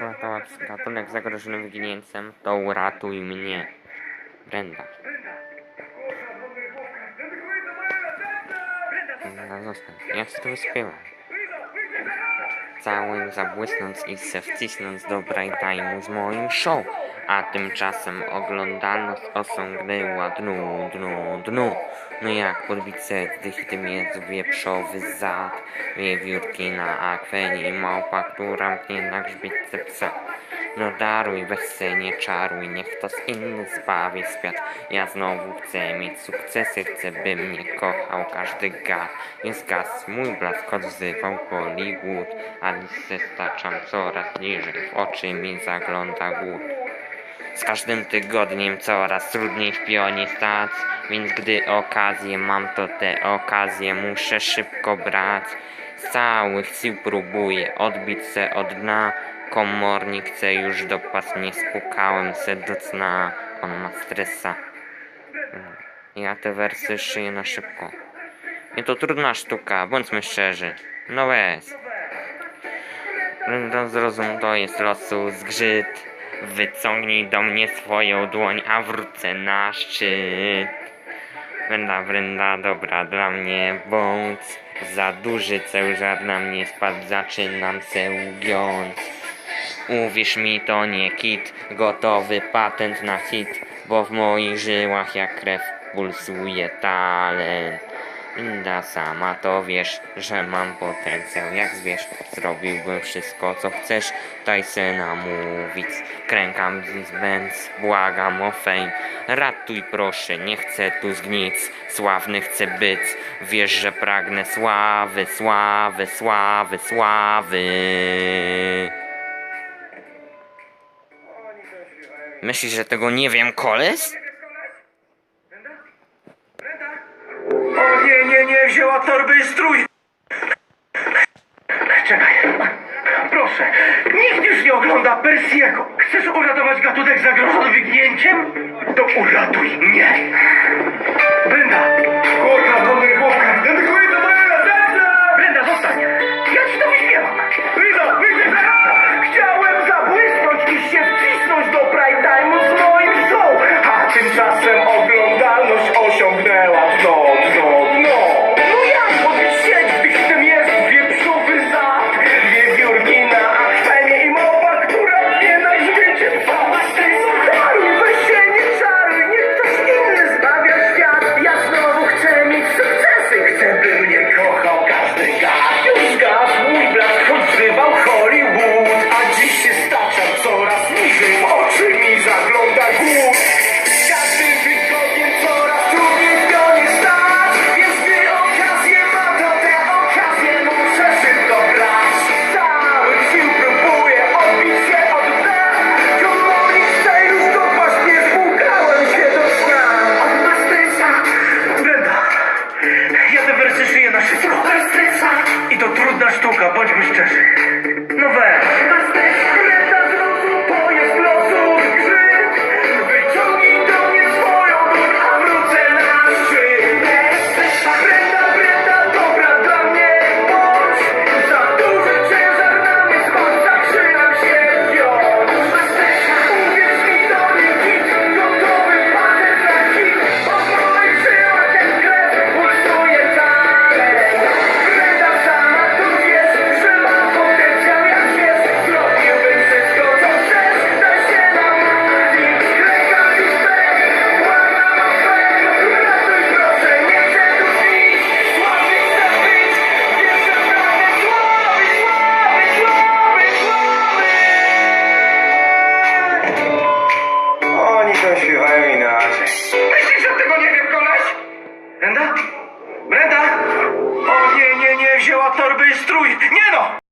ma to gatunek zagrożony wyginięciem, to uratuj mnie. Brenda. Brenda! Kurwa, dzwonię główkę. Dedykuję to Całym zabłysnąc i se wcisnąć do time'u z moim show. A tymczasem oglądalność osiągnęła dnu, dnu, dnu. No jak podbić serce, tym jest wieprzowy zad, wiewiórki na akwenie i małpa, która mknie na grzbietce psa. No daruj, weź nie czaruj, niech ktoś inny zbawi świat. Ja znowu chcę mieć sukcesy, chcę by mnie kochał każdy gad. Jest gaz, mój blask odzywał Hollywood, a listę staczam coraz niżej, w oczy mi zagląda głód. Z każdym tygodniem coraz trudniej w pionie stać, więc gdy okazję mam, to te okazje muszę szybko brać. Z całych sił próbuję odbić se od dna, komornik chce już dopaść, nie spukałem se do cna, on ma stresa. Ja te wersy szyję na szybko. I to trudna sztuka, bądźmy szczerzy. No weź. No zrozum, to jest losu zgrzyt. Wyciągnij do mnie swoją dłoń, a wrócę na szczyt. Brenda, Brenda, dobra dla mnie bądź. Za duży ciężar na mnie spadł, zaczynam se ugiąć. Uwierz mi, to nie kit, gotowy patent na hit, bo w moich żyłach jak krew pulsuje talent. Inda sama to wiesz, że mam potencjał. Jak zwierz Zrobiłbym wszystko co chcesz, daj se namówić. Krękam Benz, błagam o fame. Ratuj proszę, nie chcę tu zgnić Sławny chcę być, wiesz, że pragnę sławy, sławy, sławy, sławy. Myślisz, że tego nie wiem, koleś? Brenda? Brenda? O nie, nie, nie, wzięła torby i strój! Czekaj, proszę, nikt już nie ogląda Persiego. Chcesz uratować gatunek zagrożony wygnięciem? To uratuj mnie! Śpiewają inaczej Myślisz, że tego nie wiem, koleś? Brenda? Brenda? O nie, nie, nie, wzięła torby i strój Nie no!